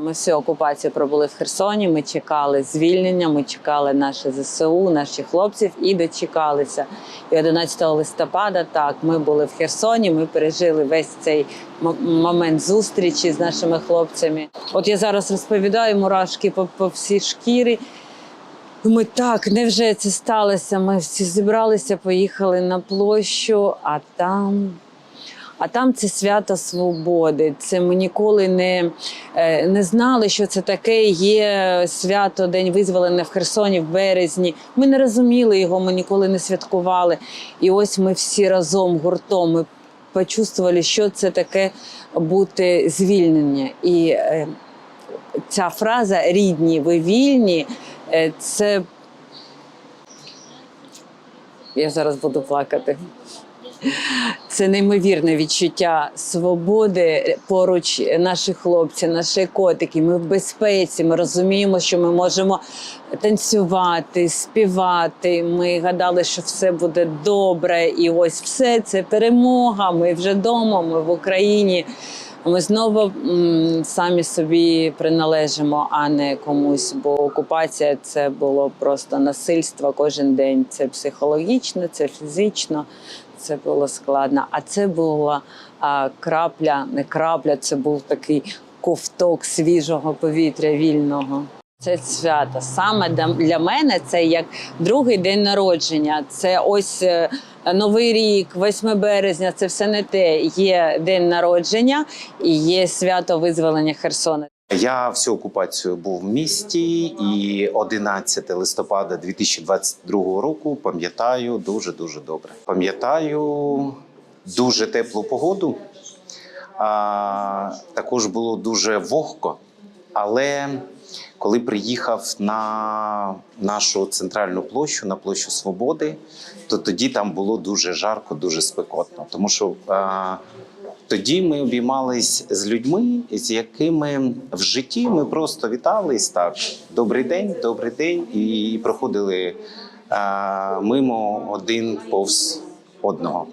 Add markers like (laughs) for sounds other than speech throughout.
Ми всю окупацію пробули в Херсоні. Ми чекали звільнення, ми чекали наше ЗСУ, наших хлопців і дочекалися. І 11 листопада так ми були в Херсоні. Ми пережили весь цей момент зустрічі з нашими хлопцями. От я зараз розповідаю мурашки по, по всій шкірі. Ми так, невже це сталося? Ми всі зібралися, поїхали на площу, а там. А там це свято свободи. Це ми ніколи не, е, не знали, що це таке. Є свято День визволення в Херсоні в березні. Ми не розуміли його, ми ніколи не святкували. І ось ми всі разом гуртом ми почувствували, що це таке бути звільнені. І е, ця фраза рідні, ви вільні. е, Це я зараз буду плакати. Це неймовірне відчуття свободи поруч наші хлопці, наші котики. Ми в безпеці. Ми розуміємо, що ми можемо танцювати, співати. Ми гадали, що все буде добре, і ось все це перемога. Ми вже вдома, ми в Україні. Ми знову самі собі приналежимо, а не комусь. Бо окупація це було просто насильство кожен день. Це психологічно, це фізично. Це було складно. А це була а, крапля, не крапля, це був такий ковток свіжого повітря вільного. Це свято. Саме для- мене це як другий день народження. Це ось е, Новий рік, 8 березня. Це все не те. Є день народження і є свято визволення Херсона. Я всю окупацію був в місті, і 11 листопада 2022 року пам'ятаю дуже дуже добре. Пам'ятаю дуже теплу погоду. А, також було дуже вогко. Але коли приїхав на нашу центральну площу, на площу Свободи, то тоді там було дуже жарко, дуже спекотно. Тому що а, тоді ми обіймались з людьми, з якими в житті ми просто вітались так. Добрий день, добрий день, і проходили а, мимо один повз одного.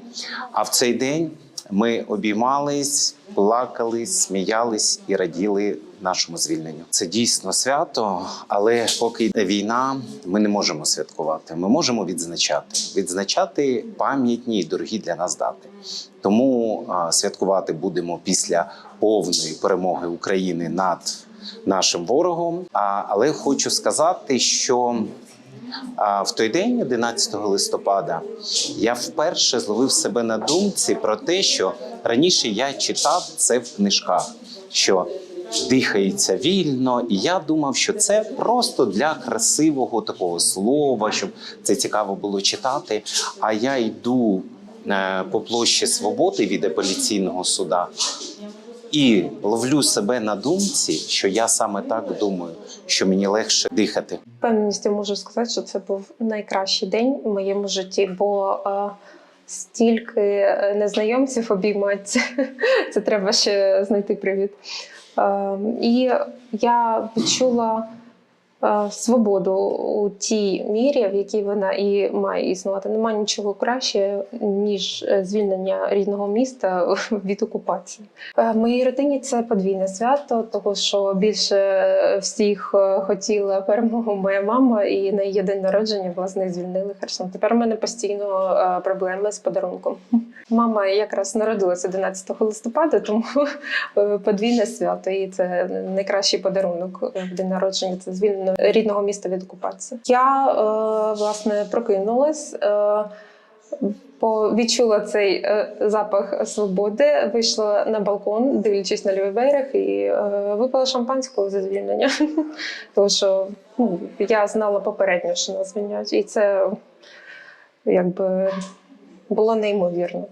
А в цей день ми обіймались, плакали, сміялись і раділи нашому звільненню. Це дійсно свято, але поки йде війна, ми не можемо святкувати. Ми можемо відзначати, відзначати пам'ятні і дорогі для нас дати. Тому святкувати будемо після повної перемоги України над нашим ворогом. Але хочу сказати, що в той день, 11 листопада, я вперше зловив себе на думці про те, що раніше я читав це в книжках, що дихається вільно, і я думав, що це просто для красивого такого слова, щоб це цікаво було читати. А я йду е, по площі Свободи від апеляційного суда і ловлю себе на думці, що я саме так думаю, що мені легше дихати. Впевненістю можу сказати, що це був найкращий день у моєму житті, бо е, стільки е, незнайомців обіймати. (laughs) це треба ще знайти привід. Е, і я відчула свободу у тій мірі, в якій вона і має існувати. Немає нічого краще, ніж е, звільнення рідного міста (laughs) від окупації. Е, моїй родині це подвійне свято, тому що більше всіх е, хотіла перемогу моя мама, і на її день народження власне звільнили Херсон. Тепер у мене постійно е, проблеми з подарунком. (laughs) Мама якраз народилася 11 листопада, тому (laughs) е, подвійне свято, і це найкращий подарунок е, в день народження. Це звільнення рідного міста від окупації. Я е, власне прокинулась. Е, відчула цей е, запах свободи, вийшла на балкон, дивлячись на лівий берег, і е, випила шампанського за звільнення. (laughs) Тому що ну, я знала попередньо, що нас звільняють, і це якби було неймовірно.